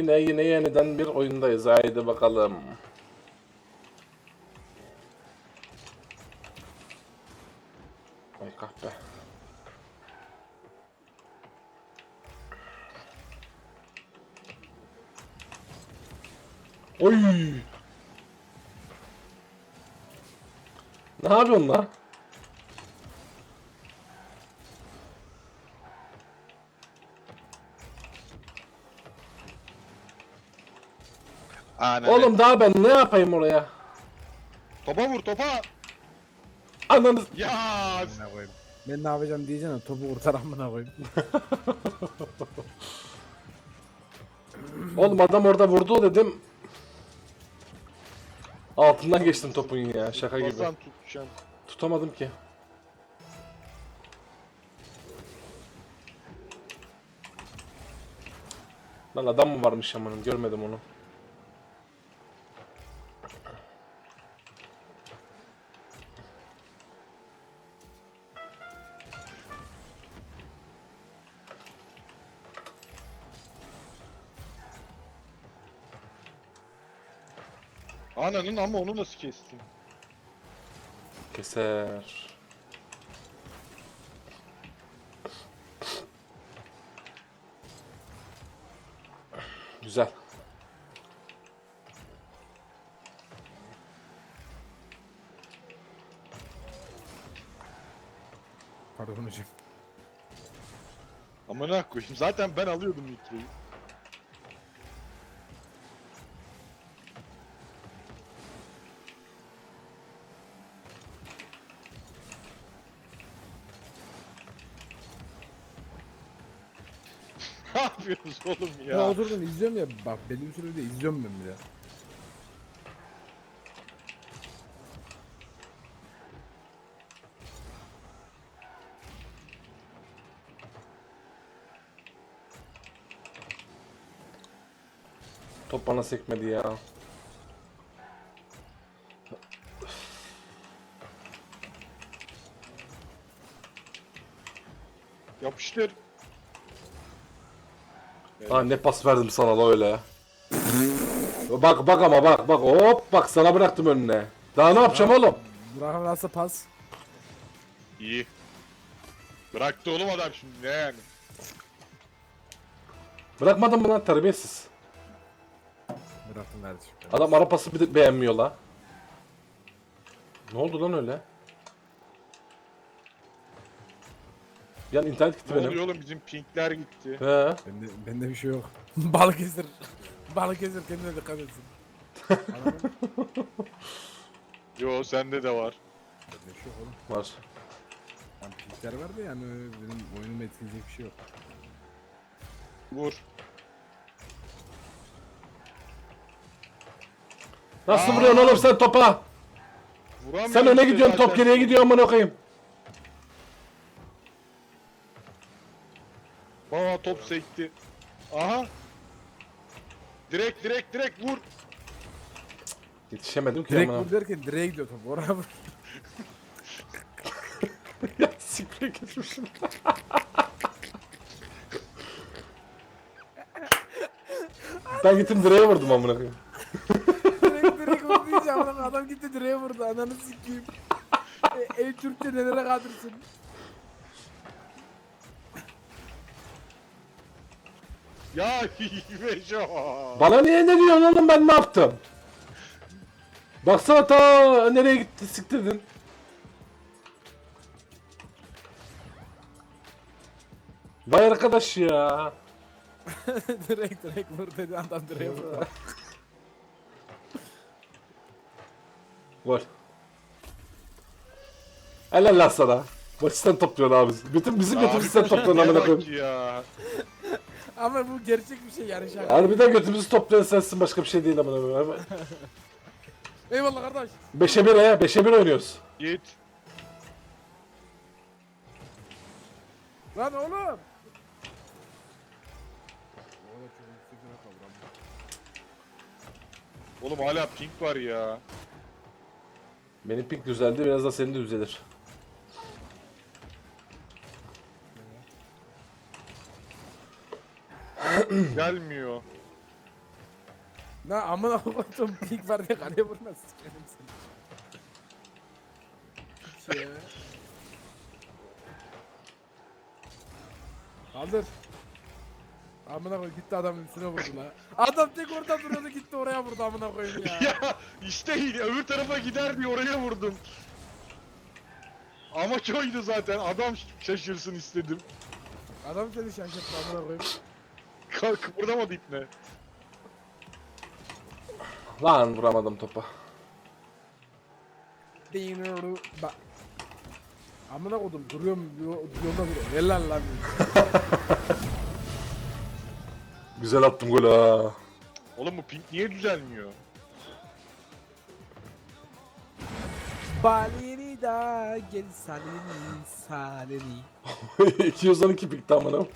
Yine yine yeniden bir oyundayız. Haydi bakalım. Ay kahpe. Oy! Ne yapıyorsun lan? Aynen. Oğlum daha ben ne yapayım oraya? Topa vur topa. Ananı... Ya. Amına koyayım. Ben ne yapacağım diyeceğim topu kurtar amına koyayım. Oğlum adam orada vurdu dedim. Altından geçtim topun ya şaka gibi. Basan. Tutamadım ki. Lan adam mı varmış amanın görmedim onu. Ananın ama onu nasıl kestin? Keser. Güzel. Pardon hocam. Amına koyayım. Zaten ben alıyordum nitroyu. ne yapıyorsunuz oğlum Ya. ya? oturdum izliyorum ya bak belli bir sürede izliyorum ben bile. Top bana sekmedi ya. Yapıştır. Ha ne pas verdim sana la öyle. bak bak ama bak bak hop bak sana bıraktım önüne. Daha ne yapacağım oğlum? Burak'ın nasıl pas? İyi. Bıraktı oğlum adam şimdi ne yani? Bırakmadın mı lan terbiyesiz. Bıraktım kardeşim. Adam arapası bir de beğenmiyor la. Ne oldu lan öyle? Yani internet gitti Ne benim. oluyor oğlum bizim pinkler gitti. He. Bende, bende bir şey yok. Balıkesir. Balıkesir kendine dikkat etsin. Yo sende de var. Bende bir şey yok oğlum. Var. Yani pinkler var da yani benim oyunumu etkileyecek bir şey yok. Vur. Nasıl Aa! vuruyorsun oğlum sen topa? Vuramıyorum Sen öne işte gidiyorsun top zaten. geriye gidiyor amına koyayım. Aa top sekti. Aha. Direkt direkt direkt vur. Yetişemedim ki Direkt amına. vur derken direğe gidiyor top. Oraya vur. ya sikre gitmişim. ben gittim direğe vurdum amına koyayım. direkt direkt vur diyeceğim. Adam, adam gitti direğe vurdu. Ananı sikeyim. e, ey Türkçe nelere kadırsın. Ya Beşo. Bana niye ne diyorsun oğlum ben ne yaptım? Baksana ta nereye gitti siktirdin. Vay arkadaş ya. direkt direkt vur dedi adam direğe vurdu. Gol. Helal lan sana. Maçı sen topluyorsun abi. Bütün bizim götümüzü sen topluyorsun amına koyayım. ya. Ama bu gerçek bir şey yani şaka. Harbiden götümüzü toplayan sensin başka bir şey değil amına koyayım. Eyvallah kardeş. 5'e 1 ya 5'e 1 oynuyoruz. Git. Lan oğlum. Oğlum hala pink var ya. Benim pik düzeldi biraz da senin de düzelir. Gelmiyor. Ne amına koydum pik var diye kaleye vurmaz sikerim seni. Ya. Kaldır. Amına koy gitti adamın üstüne vurdu la. Adam tek orada duruyordu gitti oraya vurdu amına koyayım ya. ya işte öbür tarafa gider diye oraya vurdum. Amaç oydu zaten. Adam şaşırsın istedim. Adam seni şaşırttı amına koyayım. Kalk kıpırdamadı ipne. Lan vuramadım topa. Dinuru bak. Amına koydum duruyorum yo- yolda duruyorum. Helal lan. Güzel attım golü ha. Oğlum bu pink niye düzelmiyor? Balini da gel salini salini. 212 pikti amına.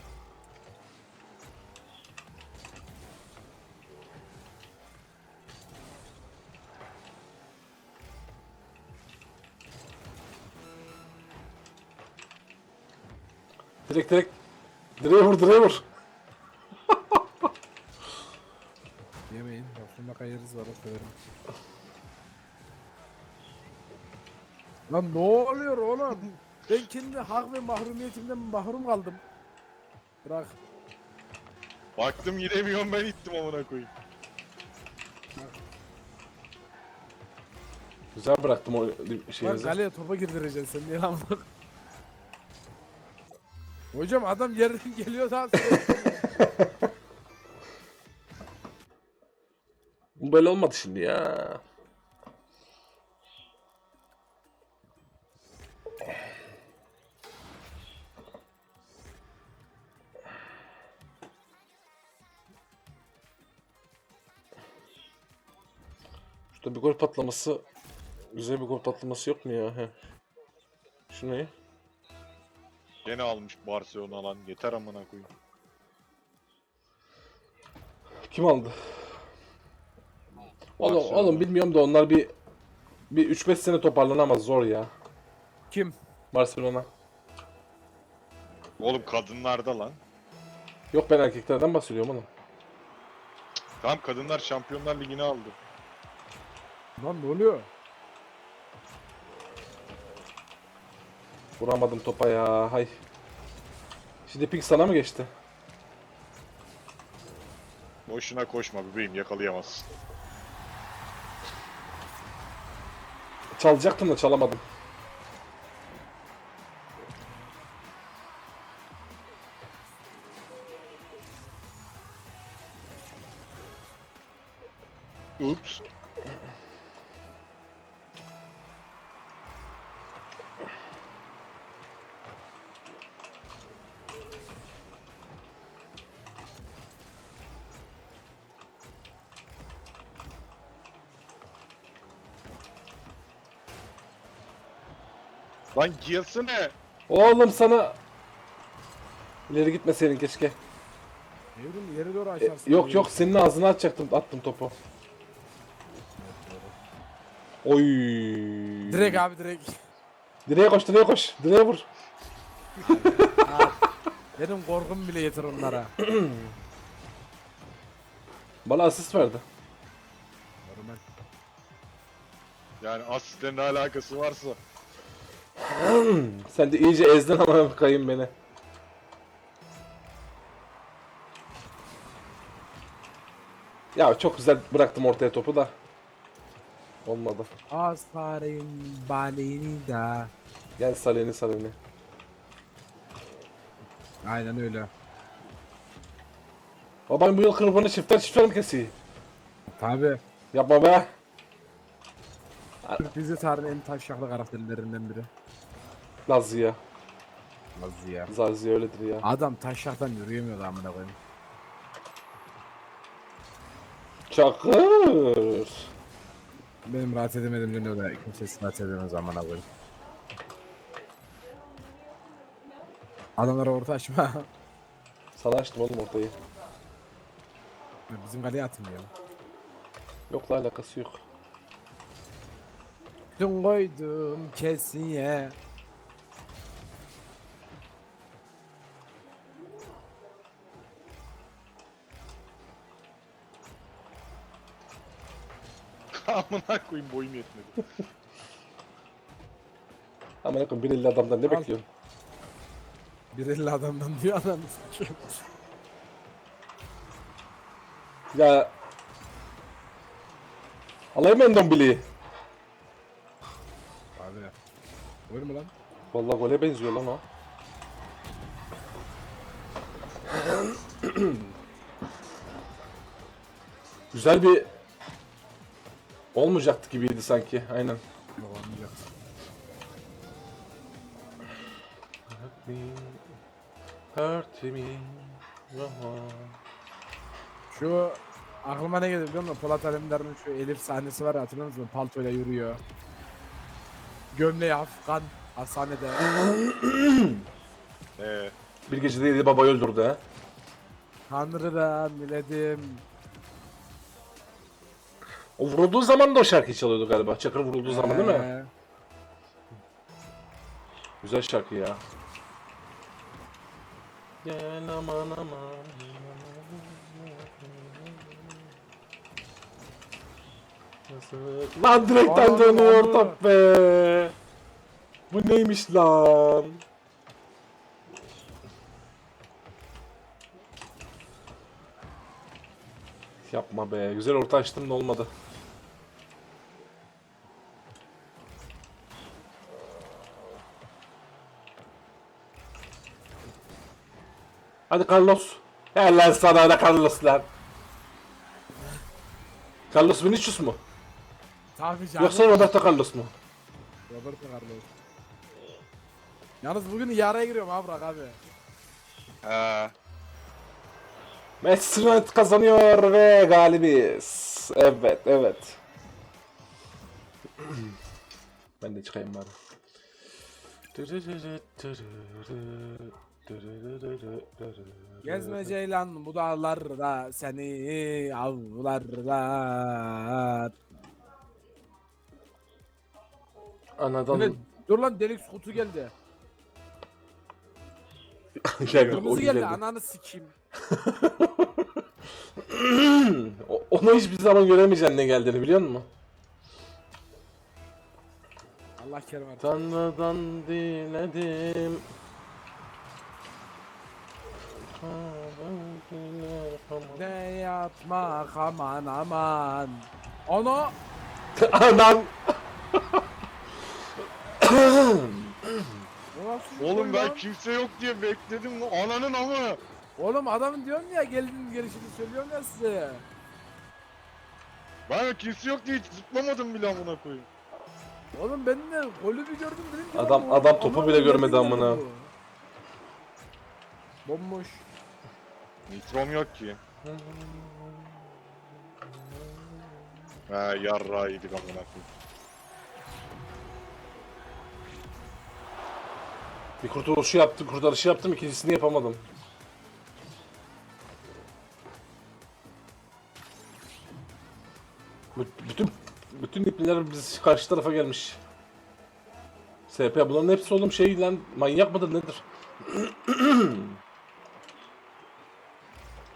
Direkt direkt direğe vur direğe vur. Yemeyin. Aklımda kayırız var o severim. Lan ne oluyor oğlum? Ben kendi hak ve mahrumiyetimden mahrum kaldım. Bırak. Baktım giremiyorum ben ittim amına koyayım. Güzel bıraktım o Lan şeyinizi. kaleye topa girdireceksin sen niye lan bak. Hocam adam yerden geliyor daha Bu böyle olmadı şimdi ya. Şurada bir gol patlaması güzel bir gol patlaması yok mu ya? He. Şu ne? Gene almış Barcelona lan. Yeter amına koyayım. Kim aldı? Oğlum, Barcelona. oğlum bilmiyorum da onlar bir bir 3-5 sene toparlanamaz zor ya. Kim? Barcelona. Oğlum kadınlarda lan. Yok ben erkeklerden bahsediyorum oğlum. Tamam kadınlar Şampiyonlar Ligi'ni aldı. Lan ne oluyor? Vuramadım topa ya. Hay. Şimdi ping sana mı geçti? Boşuna koşma bebeğim yakalayamazsın. Çalacaktım da çalamadım. Ups. Lan giyilsene. Oğlum sana ileri gitmeseydin keşke. Evrim yere doğru E, açarsın. yok yok senin ağzına atacaktım attım topu. Oy. Direkt abi direkt. Direğe koş direğe koş. Direğe vur. Benim korkum bile yeter onlara. Bana asist verdi. Normal. Yani asistle ne alakası varsa. Sen de iyice ezdin ama kayın beni. Ya çok güzel bıraktım ortaya topu da. Olmadı. Asfarin balini da. Gel Salih'ini Salih'ini. Aynen öyle. Babam bu yıl kırpını çiftler çiftler mi kesiyor? Tabi. Yapma be. Bizi tarihin en taşşaklı karakterlerinden biri. Lazia. Nasıl ya? Lazia öyledir ya. Adam taşşaktan yürüyemiyordu amına koyayım. Çakır. Benim rahat edemedim dönüyor da kimse rahat edemez amına koyayım. Adamlara orta açma. Sana açtım oğlum ortayı. Bizim kaleye atmıyor. Yokla alakası yok. Dün koydum kesiye. Amına koyayım boyum yetmedi. Ama yakın bir elli adamdan ne Al. bekliyorsun? Bir elli adamdan diyor sikeyim. Ya Alayım ben dombiliği. Abi. Olur mu lan? Vallahi gole benziyor lan o. Güzel bir olmayacaktı gibiydi sanki. Aynen. Olmayacak. Hurt me, hurt me, Şu aklıma ne geldi biliyor musun? Polat Alemdar'ın şu Elif sahnesi var ya hatırlıyor musun? Paltoyla yürüyor. Gömleği Afgan hastanede. Ee, Bir gecede yedi babayı öldürdü ha. Tanrı'da milletim. O vurulduğu zaman da o şarkıyı çalıyordu galiba. Çakır vurulduğu zaman değil mi? Ee, Güzel şarkı ya. Gel aman aman. Lan direkten dönüyor aman. top be. Bu neymiş lan? Yapma be. Güzel orta açtım da olmadı. Hadi Carlos. Helal sana da Carlos lan. Carlos Vinicius mu? Tabii canım. Yoksa Roberto Carlos mu? Roberto Carlos. Yalnız bugün yaraya giriyorum abi bırak abi. ha. Manchester United kazanıyor ve galibiz. Evet, evet. ben de çıkayım bari. Gezme ceylan bu dağlarda seni avlarlar. Anadan Evet, dur lan delik kutu geldi. Gel, o Kırmızı geldi geldi. ananı sikeyim. Onu hiçbir zaman göremeyeceksin ne geldiğini biliyor musun? Allah kerim artık. Tanrı'dan diledim. Ne yapmak aman aman. Onu Anam. Oğlum ben kimse yok diye bekledim lan. Ananın amı. Oğlum adamın diyorum ya geldiğiniz gelişini söylüyorum ya size. Ben kimse yok diye hiç zıplamadım bile amına koyayım. Oğlum ben de golü bir gördüm dedim ki. Adam- bu- adam topu bile görmedi geldi amına. bu? Bomboş. Nitrom yok ki. Ha yarra yedik amına koyayım. Bir kurtuluşu yaptım, kurtarışı yaptım, ikincisini yapamadım. Bütün ipliler biz karşı tarafa gelmiş. SP bunların hepsi oğlum şey lan manyak mıdır nedir?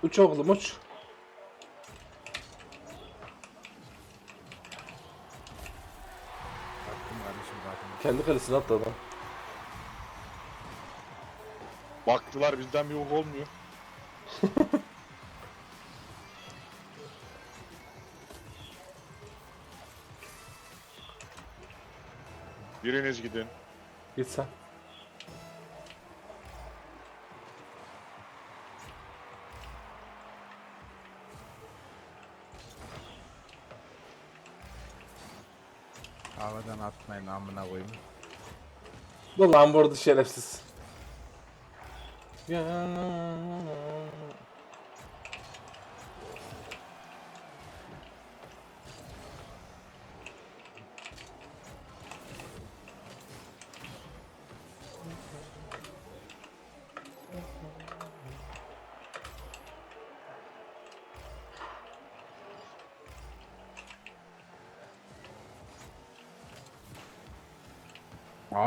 uç oğlum uç. Kendi kalesine attı adam. Baktılar bizden bir ok olmuyor. Biriniz gidin. Git sen. Havadan atmayın amına koyayım. Dur lan bu arada şerefsiz. Ya.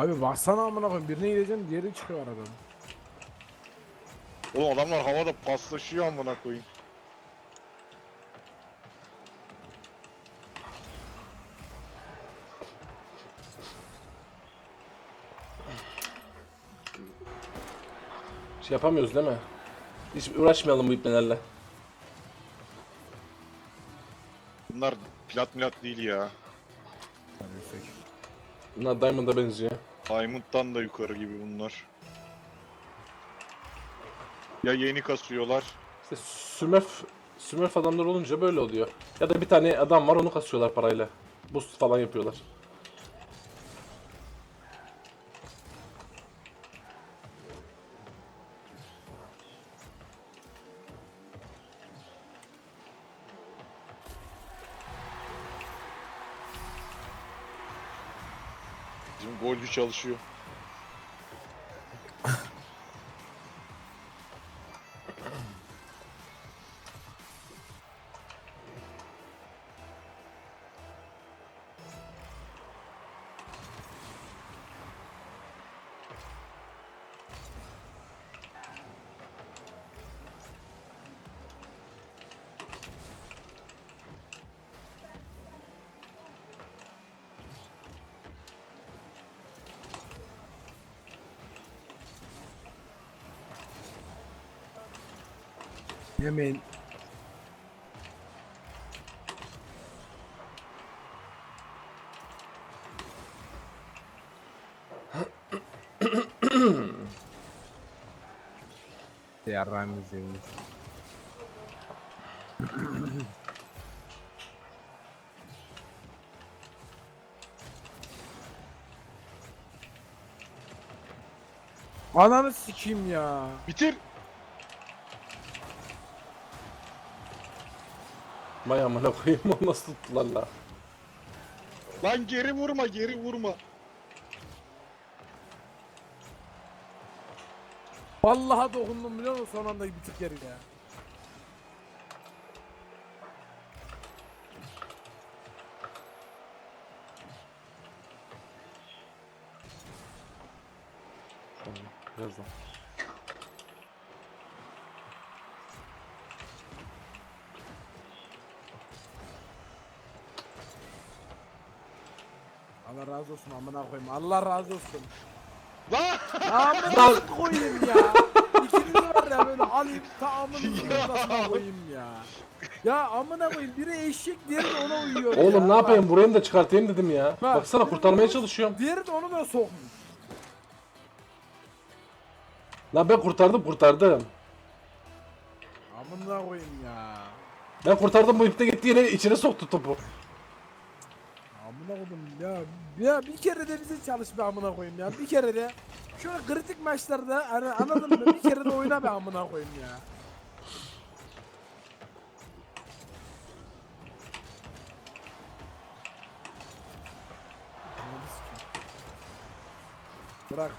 Abi baksana amına koyayım birine gideceğim diğeri çıkıyor aradan. Oğlum adamlar havada paslaşıyor amına koyayım. Şey yapamıyoruz değil mi? Hiç uğraşmayalım bu ipnelerle. Bunlar plat milat değil ya. Bunlar Diamond'a benziyor. Diamond'dan da yukarı gibi bunlar. Ya yeni kasıyorlar. İşte Smurf, Smurf adamlar olunca böyle oluyor. Ya da bir tane adam var onu kasıyorlar parayla. Boost falan yapıyorlar. Çalışıyor. Yemeyin. Yarrağımız yemiş. Ananı sikeyim ya. Bitir. Vay amına koyayım onu nasıl tuttular la. Lan geri vurma geri vurma. Vallahi dokundum biliyor musun son anda bir tık yeri ya. Birazdan. Allah razı olsun amına koyayım. Allah razı olsun. Lan! Amına koyayım ya. İkiniz var ya böyle alayım ta ortasına koyayım ya. Ya amına koyayım biri eşek diğeri de ona uyuyor ya. Oğlum ne yapayım burayı da çıkartayım dedim ya. Bak. Baksana kurtarmaya çalışıyorum. Diğeri de onu da sokmuş. Lan ben kurtardım kurtardım. Amına koyayım ya. Ben kurtardım bu ipte gitti yine içine soktu topu. Amına koydum ya. Ya bir kere de bize çalış be amına koyayım ya. Bir kere de şöyle kritik maçlarda hani anladın mı? Bir kere de oyna be amına koyayım ya. Ananı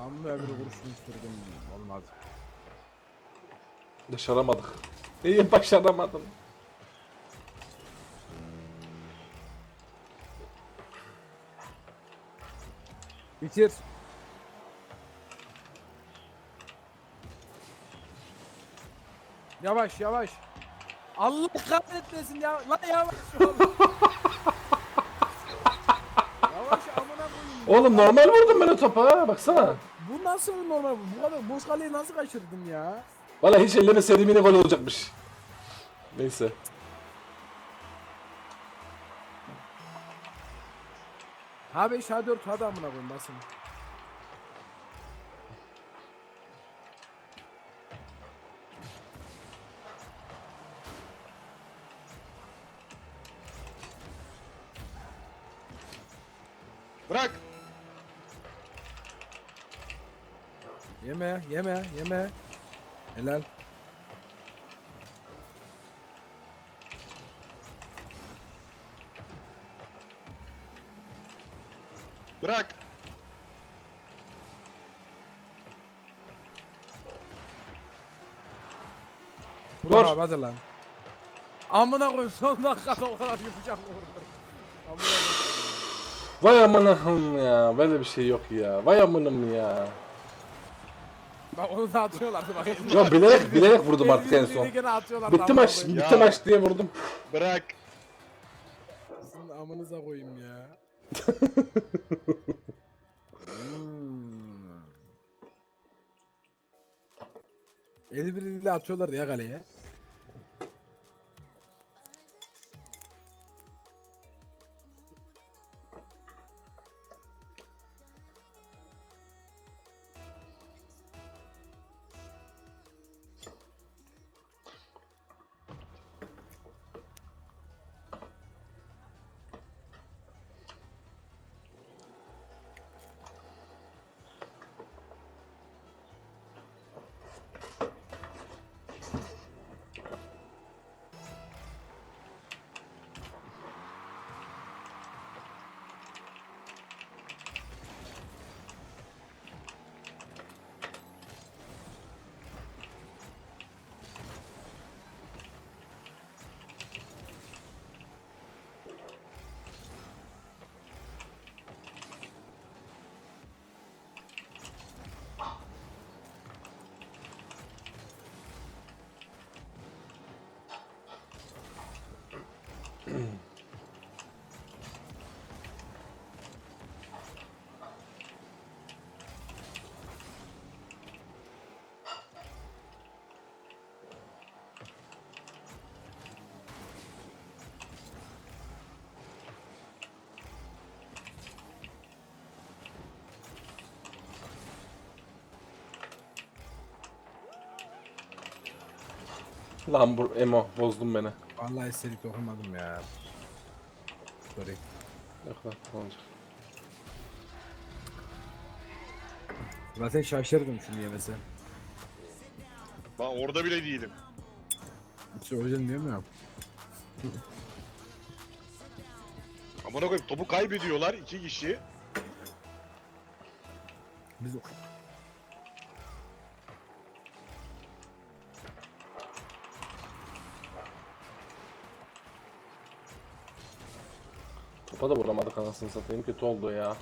Bırak. Namlu öbürü kurşunu sürdüm. Olmaz. Başaramadık. İyi başaramadım. Bitir. Yavaş yavaş. Allah kahretmesin ya. Lan yavaş ol. yavaş amına koyayım. Oğlum normal vurdum ben o topa ha baksana. Bu nasıl normal? Bu kadar boş kaleyi nasıl kaçırdın ya? Valla hiç ellemeseydim yine gol olacakmış. Neyse. Ha 5 ha 4 hadi amına koyayım basın. Yeme yeme yeme. Helal. Bırak. Dur Dur. abi hadi lan. Amına koyayım son dakikada o kadar yapacağım. Amına. Vay amanahım ya. Böyle bir şey yok ya. Vay amanım ya. Bak onu da atıyorlardı bak. Ya bilerek bilerek vurdum artık en son. Gene Bitti maç, koyayım. bitti Ya. maç diye vurdum. Bırak. amınıza koyayım ya. Hmm. El birliğiyle atıyorlar ya kaleye. Lan bu Emo bozdun beni. Vallahi istedik okumadım ya. Sorry. Yok lan olacak. Zaten şaşırdım şunu yemese. Ben orada bile değilim. İşte o yüzden diyorum ya. Amına koyayım topu kaybediyorlar iki kişi. Biz Topa da vuramadık anasını satayım kötü oldu ya.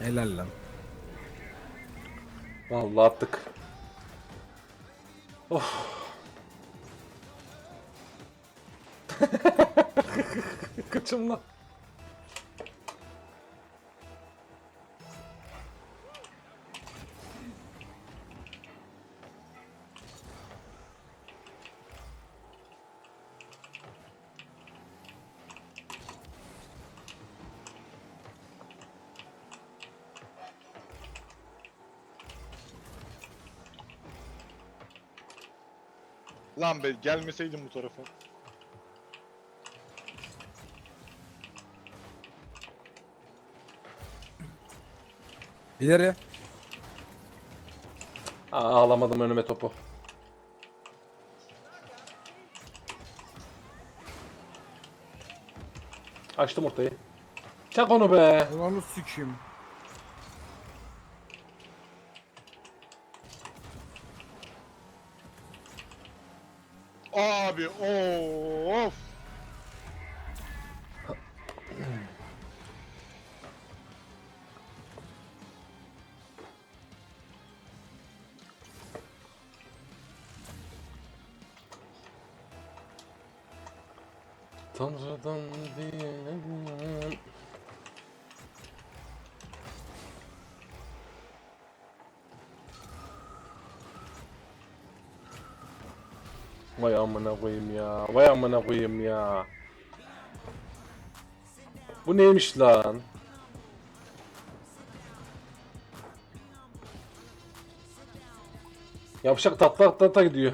helal lan. Vallahi attık. Of. Kaçım lan. Lan be gelmeseydim bu tarafa. İleri. Aa, ağlamadım önüme topu. Açtım ortayı. Çak onu be. Ulanı sikeyim. Abi of. Tanrı'dan diyelim. Vay amına koyayım ya. Vay amına koyayım ya. Bu neymiş lan? Yapacak tatlı atlata gidiyor.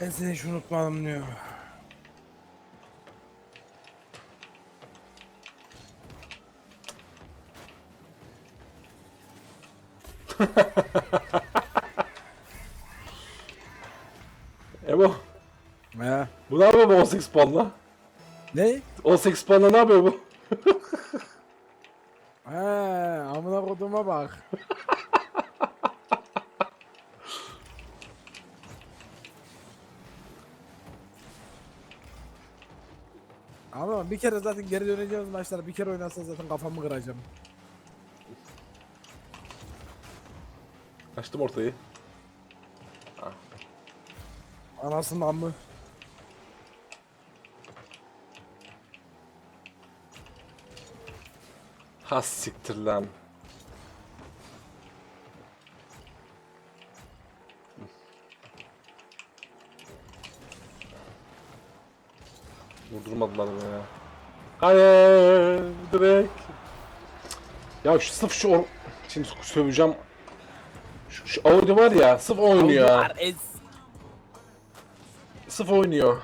Ben seni hiç unutmadım diyor. Ebo. He. Bu ne yapıyor bu 18 puanla? Ne? 18 puanla ne yapıyor bu? He amına koduma bak. Ama bir kere zaten geri döneceğimiz maçlar bir kere oynarsa zaten kafamı kıracağım. Açtım ortayı. Anasının amı. Has siktir lan. Vurdurmadılar beni ya. Hayır, direkt. Ya şu sırf şu or... Şimdi söveceğim. Şu, şu Audi var ya, sırf oynuyor. Sırf oynuyor.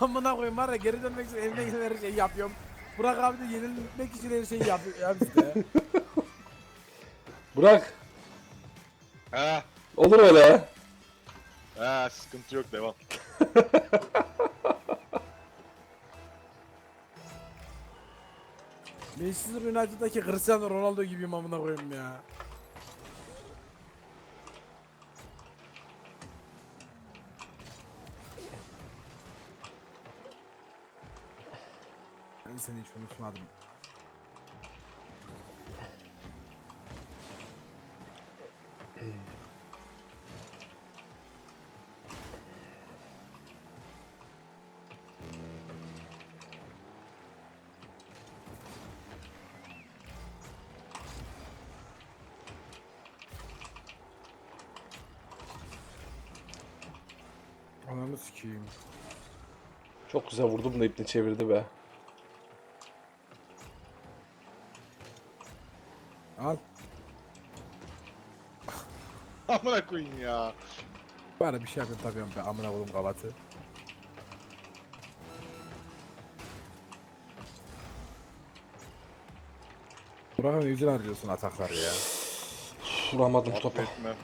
Amına koyayım var ya geri dönmek için elimden gelen her şeyi yapıyorum. Burak abi de yenilmek için her şeyi yapıyor ya işte. Bırak. Ha. Olur öyle. Ha sıkıntı yok devam. Manchester United'daki Cristiano Ronaldo gibiyim amına koyayım ya. Ben seni hiç unutmadım. Ananı sikeyim. Çok güzel vurdum da ipini çevirdi be. Al. Amına koyayım ya. Bana bir şey yapayım takıyorum be amına koydum kavatı. Burak'ın yüzünü harcıyorsun atakları ya. Vuramadım topa. Affetmem.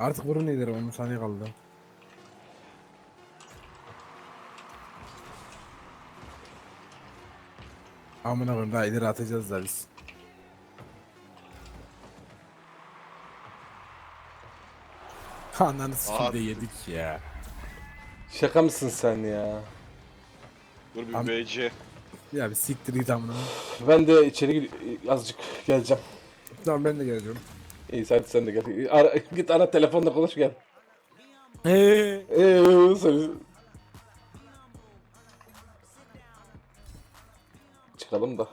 Artık vurun ileri 10 saniye kaldı. Amına koyayım daha ileri atacağız da biz. Ananı sikeyim de Abi. yedik ya. Şaka mısın sen ya? Dur bir Am- BC. Ya bir siktir git amına. Ben de içeri gir- azıcık geleceğim. Tamam ben de geleceğim. İyi hadi sen de gel. Ara, git ara telefonla konuş gel. Eee. Eee sen... Çıkalım da.